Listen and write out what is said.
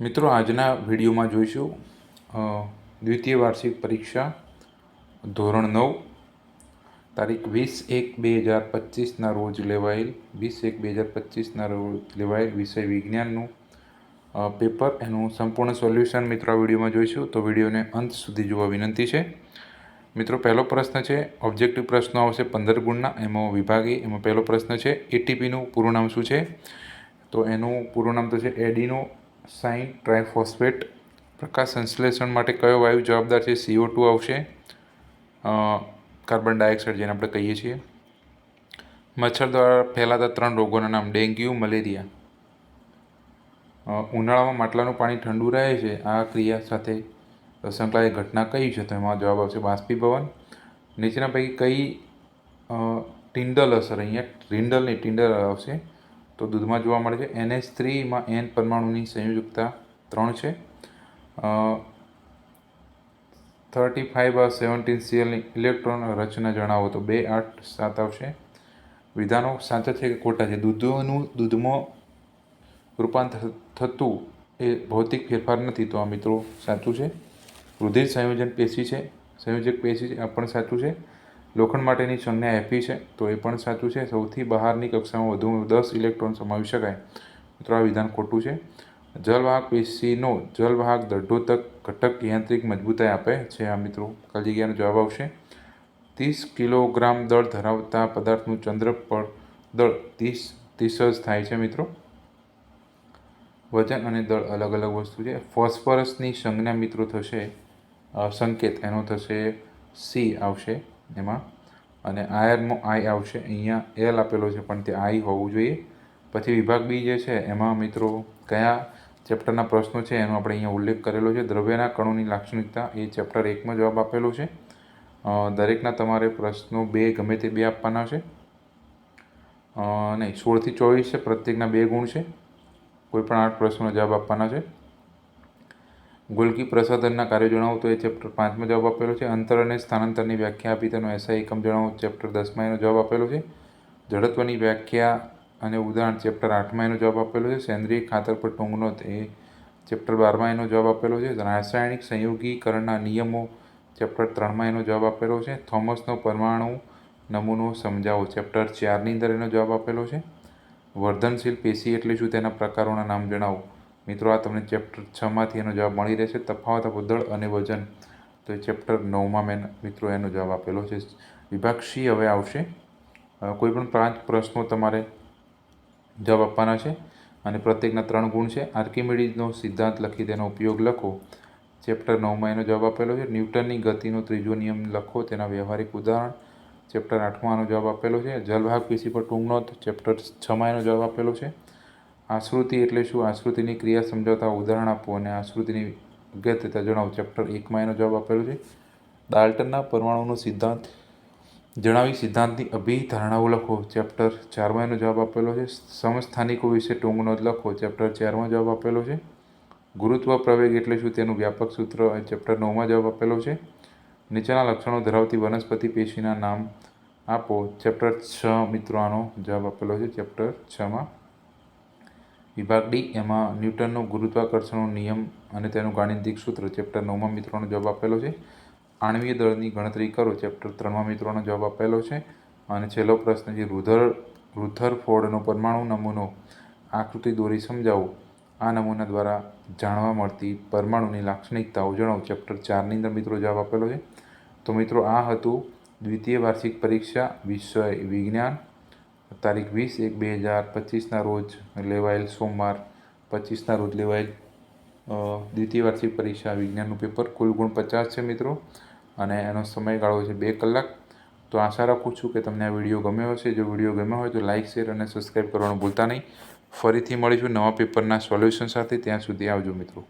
મિત્રો, આજના વિડીયોમાં જોઈશું દ્વિતીય વાર્ષિક પરીક્ષા, ધોરણ નવ, તારીખ વીસ એક બે હજાર પચીસના રોજ લેવાયેલ, વીસ એક બે હજાર પચીસના રોજ લેવાયેલ વિષય વિજ્ઞાનનું પેપર. એનું સંપૂર્ણ સોલ્યુશન મિત્રો આ વિડીયોમાં જોઈશું. તો વિડીયોને અંત સુધી જોવા વિનંતી છે. મિત્રો, પહેલો પ્રશ્ન છે, ઓબ્જેક્ટિવ પ્રશ્નો આવશે પંદર ગુણના, એમાં વિભાગી, એમાં પહેલો પ્રશ્ન છે એટીપીનું પૂરું નામ શું છે? તો એનું પૂરું નામ તો છે એડિનો સાઇન ટ્રાયફોસ્ફેટ પ્રકાશ સંશ્લેષણ માટે કયો વાયુ જવાબદાર છે? સીઓ ટુ આવશે. કાર્બન ડાયોક્સાઇડ જેને આપણે કહીએ છીએ. મચ્છર દ્વારા ફેલાતા ત્રણ રોગોના નામ ડેન્ગ્યુ, મલેરિયા. ઉનાળામાં માટલાનું પાણી ઠંડુ રહે છે. આ ક્રિયા સાથે સંકળાયેલી ઘટના કઈ છે? તો એમાં જવાબ આવશે બાષ્પીભવન નીચેના પૈકી કઈ ટિન્ડલ અસર, અહીંયા રિન્ડલ નહીં ટિન્ડલ આવશે. તો દૂધમાં જોવા મળે છે. એનએચ થ્રીમાં એન પરમાણુની સંયોજકતા ત્રણ છે. થર્ટી ફાઇવ સેવન્ટીન સીએલની ઇલેક્ટ્રોન રચના જણાવો તો બે આઠ સાત આવશે. વિધાનો સાચા છે કે ખોટા છે? દૂધનું દૂધમાં રૂપાંતર થતું એ ભૌતિક ફેરફાર નથી તો આ મિત્રો સાચું છે. રુધિર સંયોજન પેશી છે. સંયોજક પેશી છે. આ પણ સાચું છે. લોખંડ માટેની સંજ્ઞા એફી છે, તો એ પણ સાચું છે. સૌથી બહારની કક્ષામાં વધુ દસ ઇલેક્ટ્રોન સમાવી શકાય. મિત્રો, આ વિધાન ખોટું છે. જલવાહક પેશીનો જલવાહક દઢોતક ઘટક યાંત્રિક મજબૂતાઈ આપે છે. આ મિત્રો ખાલી જગ્યાનો જવાબ આવશે. ત્રીસ કિલોગ્રામ દળ ધરાવતા પદાર્થનું ચંદ્ર પર દળ ત્રીસ ત્રીસ જ થાય છે, મિત્રો. વજન અને દળ અલગ અલગ વસ્તુ છે. ફોસ્ફરસની સંજ્ઞા, મિત્રો, થશે. સંકેત એનો થશે. સી આવશે. એમાં. અને આયર્નમાં આઈ આવશે, અહીંયા એલ આપેલો છે, પણ તે આઈ હોવું જોઈએ. પછી વિભાગ બી જે છે, એમાં મિત્રો કયા ચેપ્ટરના પ્રશ્નો છે, એનો આપણે અહીંયા ઉલ્લેખ કરેલો છે. દ્રવ્યના કણોની લાક્ષણિકતા, એ ચેપ્ટર એકમાં જવાબ આપેલો છે. દરેકના તમારે પ્રશ્નો બે ગમે તે બે આપવાના છે. નહીં, સોળથી ચોવીસ છે, પ્રત્યેકના બે ગુણ છે. કોઈ પણ આઠ પ્રશ્નોના જવાબ આપવાના છે. ગોલકી પ્રસાધનના કાર્યો જણાવો તો એ ચેપ્ટર પાંચમાં જવાબ આપેલો છે. અંતર અને સ્થાનાંતરની વ્યાખ્યા આપી તેનો એસઆઈ એકમ જણાવો. ચેપ્ટર દસમાં એનો જવાબ આપેલો છે. જડત્વની વ્યાખ્યા અને ઉદાહરણ ચેપ્ટર આઠમાં એનો જવાબ આપેલો છે. સેન્દ્રિય ખાતર પર ટૂંગનો એ ચેપ્ટર બારમાં એનો જવાબ આપેલો છે. રાસાયણિક સંયોગીકરણના નિયમો ચેપ્ટર ત્રણમાં એનો જવાબ આપેલો છે. થોમસનો પરમાણુ નમૂનો સમજાવો. ચેપ્ટર ચારની અંદર એનો જવાબ આપેલો છે. વર્ધનશીલ પેશી એટલે શું તેના પ્રકારોના નામ જણાવો. મિત્રો, આ તમને ચેપ્ટર છમાંથી એનો જવાબ મળી રહેશે. તફાવત આપો દળ અને વજન. તો એ ચેપ્ટર નવમાં મેં મિત્રો એનો જવાબ આપેલો છે. વિભાગ સી હવે આવશે. કોઈ પણ પાંચ પ્રશ્નો તમારે જવાબ આપવાના છે અને પ્રત્યેકના ત્રણ ગુણ છે. આર્કિમેડિઝનો સિદ્ધાંત લખી તેનો ઉપયોગ લખો. ચેપ્ટર નવમાં એનો જવાબ આપેલો છે. ન્યૂટનની ગતિનો ત્રીજો નિયમ લખો. તેના વ્યવહારિક ઉદાહરણ. ચેપ્ટર આઠમાં આનો જવાબ આપેલો છે. જલવાહક પીસી પર ટૂંકનો ચેપ્ટર છમાં એનો જવાબ આપેલો છે. આશ્રુતિ એટલે શું? આશ્રુતિની ક્રિયા સમજાવતા ઉદાહરણ આપો અને આશ્રુતિની અગત્યતા જણાવો. ચેપ્ટર એકમાં એનો જવાબ આપેલો છે. ડાલ્ટનના પરમાણુનો સિદ્ધાંત. જણાવી સિદ્ધાંતની અભિધારણાઓ લખો. ચેપ્ટર ચારમાં એનો જવાબ આપેલો છે. સમસ્થાનિકો વિશે ટૂંક નોંધ લખો. ચેપ્ટર ચારમાં જવાબ આપેલો છે. ગુરુત્વ પ્રવેગ એટલે શું તેનું વ્યાપક સૂત્ર? ચેપ્ટર નવમાં જવાબ આપેલો છે. નીચેના લક્ષણો ધરાવતી વનસ્પતિ પેશીના નામ આપો. ચેપ્ટર છ મિત્રો આનો જવાબ આપેલો છે. ચેપ્ટર છમાં વિભાગ ડી, એમાં ન્યૂટનનો ગુરુત્વાકર્ષણનો નિયમ અને તેનું ગાણિતિક સૂત્ર ચેપ્ટર નવમાં મિત્રોનો જવાબ આપેલો છે. આણવીય દળની ગણતરી કરો, ચેપ્ટર ત્રણમાં મિત્રોનો જવાબ આપેલો છે. અને છેલ્લો પ્રશ્ન છે, રુધર રુથરફોર્ડનો પરમાણુ નમૂનો આકૃતિ દોરી સમજાવો. આ નમૂના દ્વારા જાણવા મળતી પરમાણુની લાક્ષણિકતાઓ જણાવો. ચેપ્ટર ચારની અંદર મિત્રો જવાબ આપેલો છે. તો મિત્રો, આ હતું દ્વિતીય વાર્ષિક પરીક્ષા, વિષય વિજ્ઞાન તારીખ વીસ એક બે હજાર પચીસના રોજ લેવાયેલ સોમવાર પચીસના રોજ લેવાયેલ દ્વિતીય વાર્ષિક પરીક્ષા વિજ્ઞાનનું પેપર. કુલ ગુણ પચાસ છે મિત્રો અને એનો સમયગાળો છે બે કલાક. તો આશા રાખું છું કે તમને આ વીડિયો ગમ્યો હશે. જો વીડિયો ગમ્યો હોય તો લાઇક શેર અને સબસ્ક્રાઈબ કરવાનું ભૂલતા નહીં. ફરીથી મળીશું નવા પેપરના સોલ્યુશન સાથે. ત્યાં સુધી આવજો મિત્રો.